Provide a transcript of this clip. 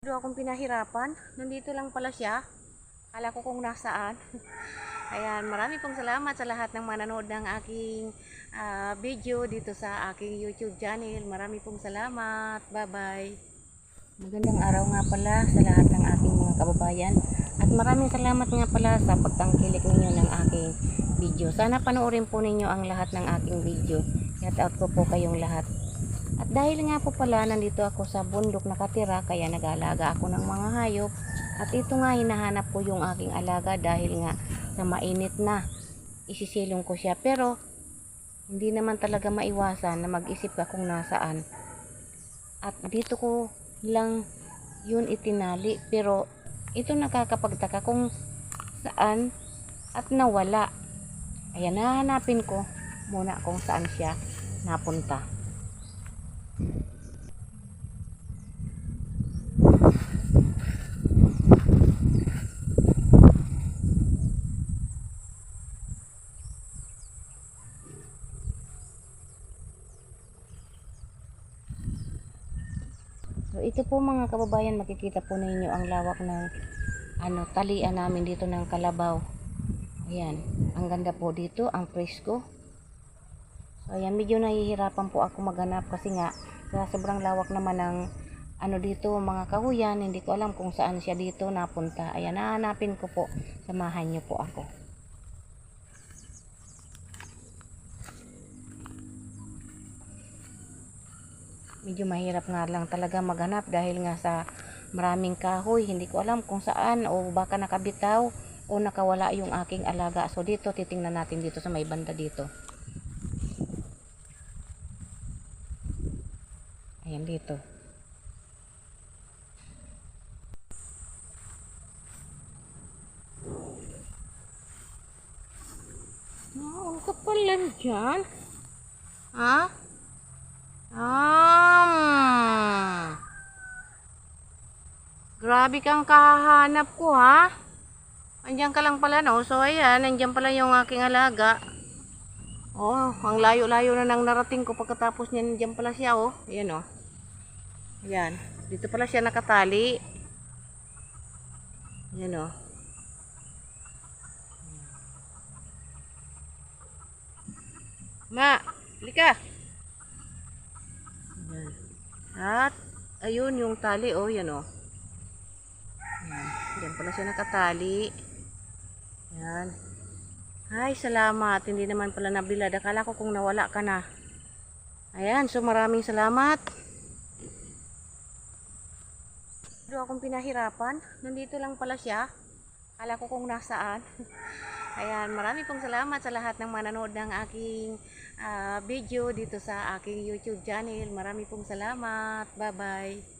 Doon akong pinahirapan. Nandito lang pala siya. Kala ko kung nasaan. Ayan, marami pong salamat sa lahat ng manonood ng aking ah, video dito sa aking YouTube channel. Marami pong salamat. Bye-bye. Magandang araw nga pala sa lahat ng aking mga kababayan. At maraming salamat nga pala sa pagtangkilik ninyo ng aking video. Sana panoorin po ninyo ang lahat ng aking video. Shout out ko po kayong lahat. At dahil nga po pala nandito ako sa bundok nakatira kaya nag-aalaga ako ng mga hayop. At ito nga hinahanap ko yung aking alaga dahil nga sa mainit na isisilong ko siya. Pero hindi naman talaga maiwasan na mag-isip ka kung nasaan. At dito ko lang yun itinali pero ito nakakapagtaka kung saan at nawala. Ayan, nahanapin ko muna kung saan siya napunta. So ito po mga kababayan, makikita po ninyo ang lawak ng ano, talian namin dito ng kalabaw. Ayan, ang ganda po dito, ang presko. So ayan, medyo nahihirapan po ako maghanap kasi nga sa sobrang lawak naman ng ano dito, mga kahuyan, hindi ko alam kung saan siya dito napunta. Ayan, nahanapin ko po. Samahan niyo po ako. medyo mahirap nga lang talaga maghanap dahil nga sa maraming kahoy hindi ko alam kung saan o baka nakabitaw o nakawala yung aking alaga so dito titingnan natin dito sa may banda dito ayan dito Naon ka pala dyan? Ha? Um, grabe kang kahanap ko ha. Andiyan ka lang pala no. So ayan, nandiyan pala yung aking alaga. Oh, ang layo-layo na nang narating ko pagkatapos niya nandiyan pala siya oh. Ayan oh. Ayan, dito pala siya nakatali. Ayan oh. Ma, lika. Ayan. At, ayun yung tali, oh, yan, oh. Ayan. Diyan pala siya nakatali. Ayan. Ay, salamat. Hindi naman pala nabilad. Akala ko kung nawala ka na. Ayan, so maraming salamat. Doon akong pinahirapan. Nandito lang pala siya. Akala ko kung nasaan. Ayan, marami pong salamat sa lahat ng manonood ng aking ah, video dito sa aking YouTube channel. Marami pong salamat. Bye-bye.